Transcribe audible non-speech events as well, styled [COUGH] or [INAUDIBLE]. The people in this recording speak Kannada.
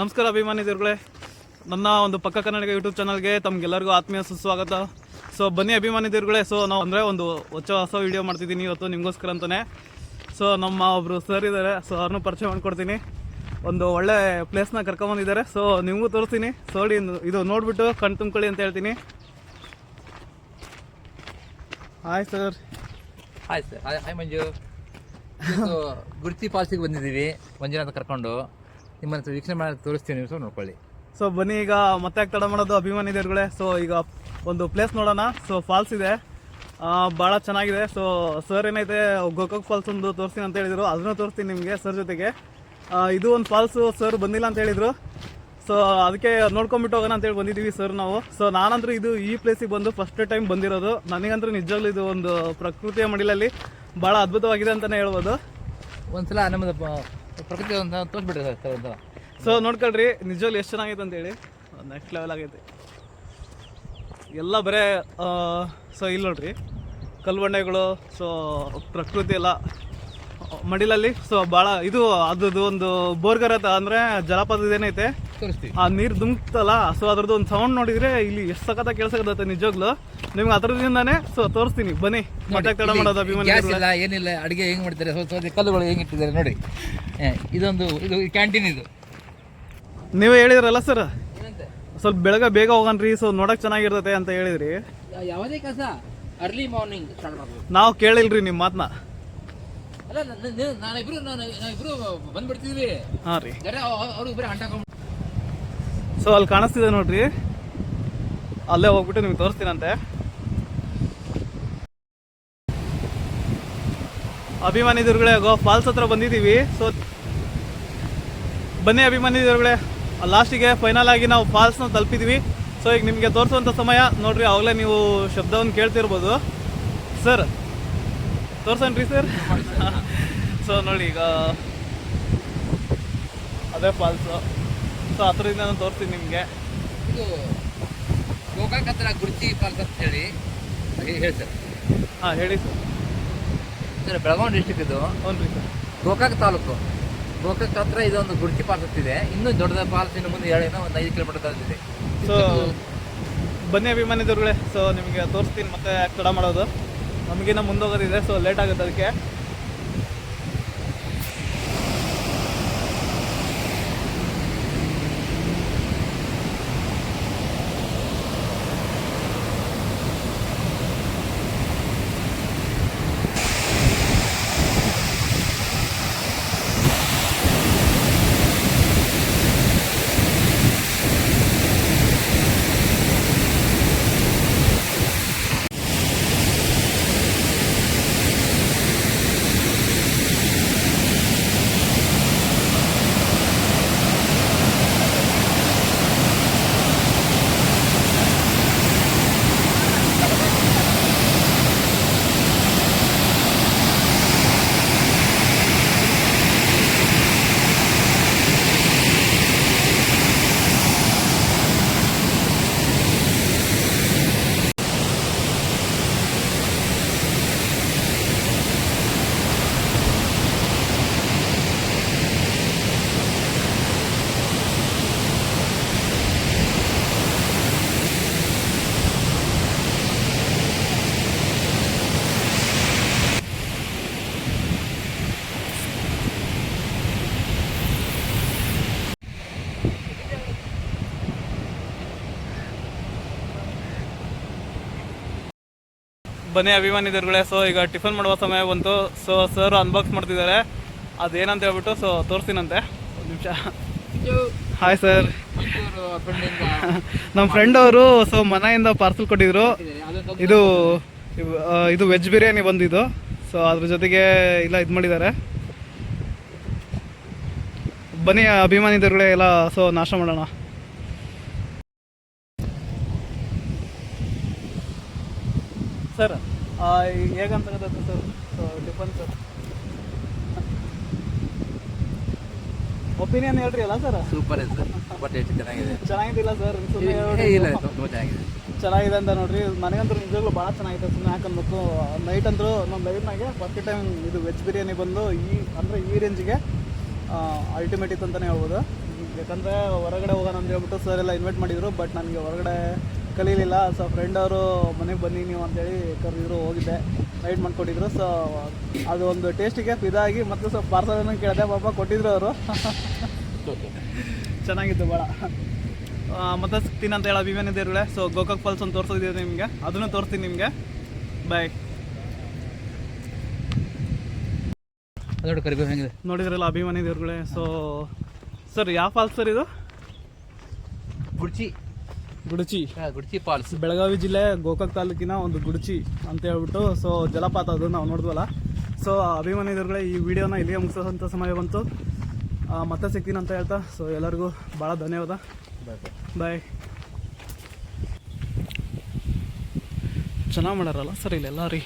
ನಮಸ್ಕಾರ ಅಭಿಮಾನಿದರುಗಳೇ ನನ್ನ ಒಂದು ಪಕ್ಕ ಕನ್ನಡಿಗ ಯೂಟ್ಯೂಬ್ ಚಾನಲ್ಗೆ ತಮ್ಗೆಲ್ಲರಿಗೂ ಆತ್ಮೀಯ ಸುಸ್ವಾಗತ. ಸೊ ಬನ್ನಿ ಅಭಿಮಾನಿದರುಗಳೇ ಸೊ ನಾವು ಅಂದರೆ ಒಂದು ಹೊಚ್ಚ ಹೊಸ ವಿಡಿಯೋ ಮಾಡ್ತಿದ್ದೀನಿ ಇವತ್ತು ನಿಮಗೋಸ್ಕರ ಅಂತಲೇ ಸೊ ನಮ್ಮ ಒಬ್ಬರು ಸರ್ ಇದ್ದಾರೆ ಸೊ ಅವ್ರನ್ನೂ ಪರಿಚಯ ಮಾಡಿಕೊಡ್ತೀನಿ. ಒಂದು ಒಳ್ಳೆ ಪ್ಲೇಸ್ನ ಕರ್ಕೊಂಬಂದಿದ್ದಾರೆ. ಸೊ ನಿಮಗೂ ತೋರಿಸ್ತೀನಿ. ಸೋಡಿ ಇದು ನೋಡಿಬಿಟ್ಟು ಕಣ್ ತುಂಬ್ಕೊಳ್ಳಿ ಅಂತ ಹೇಳ್ತೀನಿ. Hi sir hi sir hi Manju. ಗುರ್ತಿ ಪಾಲ್ಸಿಗೆ ಬಂದಿದ್ದೀವಿ. ಮಂಜುನಾಥ ಕರ್ಕೊಂಡು. ನಿಮ್ಮ ಹತ್ರ ವೀಕ್ಷಣೆ ಮಾಡಿ ತೋರಿಸ್ತೀನಿ ನೀವು ಸ್ವಲ್ಪ ನೋಡ್ಕೊಳ್ಳಿ. ಸೊ ಬನ್ನಿ ಈಗ ಮತ್ತೆ ಯಾಕೆ ತಡ ಮಾಡೋದು ಅಭಿಮಾನಿ ಅಭಿಮಾನಿದರುಗಳೇ ಸೊ ಈಗ ಒಂದು ಪ್ಲೇಸ್ ನೋಡೋಣ. ಸೊ ಫಾಲ್ಸ್ ಇದೆ. ಭಾಳ ಚೆನ್ನಾಗಿದೆ. ಸೊ ಸರ್ ಏನೈತೆ? ಗೋಕಾಕ್ ಫಾಲ್ಸ್ ಒಂದು ತೋರಿಸ್ತೀನಿ ಅಂತ ಹೇಳಿದರು. ಅದನ್ನು ತೋರಿಸ್ತೀನಿ ನಿಮಗೆ ಸರ್ ಜೊತೆಗೆ. ಇದು ಒಂದು ಫಾಲ್ಸು ಸರ್ ಬಂದಿಲ್ಲ ಅಂತ ಹೇಳಿದರು. ಸೊ ಅದಕ್ಕೆ ನೋಡ್ಕೊಂಬಿಟ್ಟು ಹೋಗೋಣ ಅಂತೇಳಿ ಬಂದಿದ್ದೀವಿ ಸರ್ ನಾವು. ಸೊ ನಾನಂತರೂ ಇದು ಈ ಪ್ಲೇಸಿಗೆ ಬಂದು ಫಸ್ಟ್ ಟೈಮ್ ಬಂದಿರೋದು. ನನಗಂತೂ ನಿಜವಾಗ್ಲೂ ಇದು ಒಂದು ಪ್ರಕೃತಿಯ ಮಡಿಲಲ್ಲಿ ಭಾಳ ಅದ್ಭುತವಾಗಿದೆ ಅಂತಲೇ ಹೇಳ್ಬೋದು. ಒಂದ್ಸಲ ನಮ್ಮದು ಪ್ರಕೃತಿ ತೋರಿಸ್ಬಿಡ್ರಿ ಸರ್ ಸೊ ನೋಡ್ಕೊಳ್ರಿ, ನಿಜವಾಗ್ಲು ಎಷ್ಟು ಚೆನ್ನಾಗೈತೆ ಅಂತೇಳಿ. ನೆಕ್ಸ್ಟ್ ಲೆವೆಲ್ ಆಗೈತೆ. ಎಲ್ಲ ಬರೇ ಸೊ ಇಲ್ಲಿ ನೋಡ್ರಿ. ಕಲ್ಬಂಡೆಗಳು ಸೊ ಪ್ರಕೃತಿ ಎಲ್ಲ ಮಡಿಲಲ್ಲಿ. ಸೊ ಭಾಳ ಇದು ಅದ್ರದ್ದು ಒಂದು ಬೋರ್ಗರತ ಅಂದ್ರೆ ಜಲಪಾತ ಏನೈತೆ? ತೋರಿಸ್ತೀವಿ. ಆ ನೀರು ದುಮ್ಕ್ತಲ್ಲ ಸೊ ಅದ್ರದ್ದು ಒಂದು ಸೌಂಡ್ ನೋಡಿದ್ರೆ ಇಲ್ಲಿ ಎಷ್ಟು ಸಖತ್ತ ಕೇಳಿಸಕತ್ತೆ ನಿಜವಾಗ್ಲು. ನಿಮ್ಗೆ ಅದ್ರದಿಂದಾನೇ ಸೊ ತೋರಿಸ್ತೀನಿ ಬನ್ನಿ. ಮತ್ತೆ ತಡ ಮಾಡೋದು ಅಭಿಮಾನಿ ಇಲ್ಲ ಏನಿಲ್ಲ ಅಡುಗೆ ಹೆಂಗೆ ಮಾಡ್ತಾರೆ? ಕಲ್ಲುಗಳು ಹೆಂಗೆ ಇಟ್ಟಿದ್ದಾರೆ ನೋಡಿ. ಇದೊಂದು ಇದು ಕ್ಯಾಂಟೀನ್ ಇದು. ನೀವೇ ಹೇಳಿದ್ರಲ್ಲ ಸರ್ ಸ್ವಲ್ಪ ಬೆಳಗ್ಗೆ ಬೇಗ ಹೋಗನ್ರಿ ಸೊ ನೋಡಕ್ ಚೆನ್ನಾಗಿರ್ತೈತೆ ಅಂತ ಹೇಳಿದ್ರಿ. ಯಾವುದೇ ಕೆಲಸ ಅರ್ಲಿ ಮಾರ್ನಿಂಗ್ ನಾವು ಕೇಳಿಲ್ರಿ ನಿಮ್ಮ ಮಾತನ್ನ ನಾವಿಬ್ರು ಬಂದ್ಬಿಡ್ತಿದ್ವಿ. ಹಾಂ ರೀ. ಅಂಟಾಕೊಂಡು ಸೊ ಅಲ್ಲಿ ಕಾಣಿಸ್ತಿದೆ ನೋಡ್ರಿ. ಅಲ್ಲೇ ಹೋಗ್ಬಿಟ್ಟು ನಿಮ್ಗೆ ತೋರಿಸ್ತೀನಂತೆ. ಅಭಿಮಾನಿ ದುರ್ಗಳೆ ಗೋ ಫಾಲ್ಸ್ ಹತ್ರ ಬಂದಿದ್ದೀವಿ. ಸೊ ಬನ್ನಿ ಅಭಿಮಾನಿ ದುರ್ಗಳೆ. ಲಾಸ್ಟಿಗೆ ಫೈನಲ್ ಆಗಿ ನಾವು ಫಾಲ್ಸ್ನ ತಲುಪಿದ್ವಿ. ಸೊ ಈಗ ನಿಮಗೆ ತೋರಿಸುವಂಥ ಸಮಯ ನೋಡ್ರಿ ಆಗಲೇ ನೀವು ಶಬ್ದವನ್ನು ಕೇಳ್ತಿರ್ಬೋದು. ಸರ್ ತೋರ್ಸನ್ರಿ ಸರ್. ಸೊ ನೋಡಿ ಈಗ ಅದೇ ಫಾಲ್ಸು ಸೊ ಹತ್ರದಿಂದ ನಾನು ತೋರಿಸ್ತೀನಿ ನಿಮಗೆ. ಇದು ಗೋಕಾಕ್ ಹತ್ರ ಗುರ್ಚಿ ಫಾಲ್ಸ್ ಅಂತ ಹೇಳಿ. ಹೇಳಿ ಸರ್. ಹಾಂ ಹೇಳಿ ಸರ್. ಸರ್ ಬೆಳಗಾವಿ ಡಿಸ್ಟಿಕ್ ಇದು. ಹ್ಞೂ ರೀ ಸರ್. ಗೋಕಾಕ್ ತಾಲೂಕು. ಗೋಕಾಕ್ ಹತ್ರ ಇದೊಂದು ಗುರ್ಚಿ ಫಾಲ್ಸ್ ಅಂತ ಇದೆ. ಇನ್ನೂ ದೊಡ್ಡದ ಫಾಲ್ಸ್ ಇನ್ನು ಮುಂದೆ ಹೇಳಿ ಒಂದು ಐದು ಕಿಲೋಮೀಟರ್ ಇದೆ ಸೊ ಬನ್ನಿ ಅಭಿಮಾನಿದವ್ರುಗಳೇ ಸೊ ನಿಮಗೆ ತೋರಿಸ್ತೀನಿ ಮತ್ತೆ ಕಡ ತಡ ಮಾಡೋದು. ನಮಗಿನ್ನ ಮುಂದೋಗೋದಿದೆ ಸೊ ಲೇಟ್ ಆಗುತ್ತೆ ಅದಕ್ಕೆ. ಬನ್ನಿ ಅಭಿಮಾನಿದರ್ಗಳೇ ಸೊ ಈಗ ಟಿಫನ್ ಮಾಡುವ ಸಮಯ ಬಂತು. ಸೊ ಸರ್ ಅನ್ಬಾಕ್ಸ್ ಮಾಡ್ತಿದ್ದಾರೆ. ಅದೇನಂತ ಹೇಳ್ಬಿಟ್ಟು ಸೊ ತೋರಿಸ್ತೀನಂತೆ. ಒಂದು ನಿಮಿಷ. ಹಾಯ್ ಸರ್ ನಮ್ಮ ಫ್ರೆಂಡ್ ಅವರು ಸೊ ಮನೆಯಿಂದ ಪಾರ್ಸಲ್ ಕೊಟ್ಟಿದ್ರು. ಇದು ಇದು ವೆಜ್ ಬಿರಿಯಾನಿ ಬಂದಿದ್ದು. ಸೊ ಅದ್ರ ಜೊತೆಗೆ ಇಲ್ಲ ಇದು ಮಾಡಿದ್ದಾರೆ. ಬನ್ನಿ ಅಭಿಮಾನಿದರ್ಗಳೇ ಎಲ್ಲ ಸೊ ನಾಶ ಮಾಡೋಣ. ಸರ್ ಹೇಗಂತ ಗೊತ್ತಾಯ್ತು sir so tiffin sir opinion ಹೇಳ್ರಿ ಅಲ್ಲ ಸರ್? ಸೂಪರ್ ಇದೆ ಸರ್. ತುಂಬ ಟೇಸ್ಟ್ ಚೆನ್ನಾಗಿದೆ. ಚೆನ್ನಾಗಿದ್ದಿಲ್ಲ ಸರ್ ಏ, ಇಲ್ಲ ತುಂಬ ಚೆನ್ನಾಗಿದೆ. ಚೆನ್ನಾಗಿದೆ ಅಂತ ನೋಡ್ರಿ. ನನಗಂತೂ ನಿಜವಾಗ್ಲೂ ಭಾಳ ಚೆನ್ನಾಗಿದೆ ಸುಮ್ಮನೆ ಯಾಕನ್ಬೇಕು ನೈಟ್ ಅಂದ್ರು ನಮ್ಮ ಲೈಫ್ನಾಗೆ ಫಸ್ಟ್ ಟೈಮ್ ಇದು ವೆಜ್ ಬಿರಿಯಾನಿ ಬಂದು ಈ ಅಂದರೆ ಈ ರೇಂಜ್ಗೆ ಅಲ್ಟಿಮೇಟ್ ಇತ್ತು ಅಂತಲೇ ಹೇಳ್ಬೋದು. ಯಾಕಂದರೆ ಹೊರಗಡೆ ಹೋಗೋಣ ಅಂತ ಹೇಳ್ಬಿಟ್ಟು ಸರ್ ಎಲ್ಲ ಇನ್ವೈಟ್ ಮಾಡಿದ್ರು ಬಟ್ ನನಗೆ ಹೊರಗಡೆ ಕಲೀಲಿಲ್ಲ. ಸೊ ಫ್ರೆಂಡ್ ಅವರು ಮನೆಗೆ ಬನ್ನಿ ನೀವು ಅಂತೇಳಿ ಕರೆದಿದ್ರು ಹೋಗಿದ್ದೆ. ರೈಡ್ ಮಾಡಿಕೊಟ್ಟಿದ್ರು. ಸೊ ಅದು ಒಂದು ಟೇಸ್ಟಿಗೆ ಇದಾಗಿ ಮತ್ತೆ ಸ್ವಲ್ಪ ಏನೋ ಕೇಳಿದೆ. ಪಾಪ ಕೊಟ್ಟಿದ್ರು ಅವರು. [LAUGHS] ಚೆನ್ನಾಗಿತ್ತು ಭಾಳ ಮತ್ತೆ ಸಿಗ್ತೀನಿ ಅಂತ ಹೇಳಿ ಅಭಿಮಾನಿ ದೇವ್ರೆ ಸೊ ಗೋಕಾಕ್ ಫಾಲ್ಸ್ ಅಂತ ತೋರಿಸೋದಿದೆ ನಿಮಗೆ. ಅದನ್ನು ತೋರಿಸ್ತೀನಿ ನಿಮಗೆ. ಬಾಯ್ ಹೆಂಗಿದೆ? ನೋಡಿದ್ರಲ್ಲ ಅಭಿಮಾನಿ ದೇವ್ರುಗಳೇ ಸೊ ಸರ್ ಯಾವ ಫಾಲ್ಸ್ ಸರ್ ಇದು? ಗುಡ್ಚಿ ಗುಡುಚಿ. ಗುಡಚಿ ಫಾಲ್ಸ್ ಬೆಳಗಾವಿ ಜಿಲ್ಲೆ ಗೋಕಾಕ್ ತಾಲೂಕಿನ ಒಂದು ಗುಡುಚಿ ಅಂತ ಹೇಳ್ಬಿಟ್ಟು ಸೊ ಜಲಪಾತ ಅದು ನಾವು ನೋಡಿದ್ವಲ್ಲ. ಸೊ ಅಭಿಮಾನಿ ದೇವ್ರುಗಳೇ ಈ ವಿಡಿಯೋನ ಇಲ್ಲಿಗೆ ಮುಗಿಸೋಂಥ ಸಮಯ ಬಂತು. ಮತ್ತೆ ಸಿಗ್ತೀನಿ ಅಂತ ಹೇಳ್ತಾ ಸೊ ಎಲ್ಲರಿಗೂ ಭಾಳ ಧನ್ಯವಾದ. ಬಾಯ್ ಚೆನ್ನಾಗಿ ಮಾಡಾರಲ್ಲ ಸರ್ ಇಲ್ಲೆಲ್ಲ ರೀ?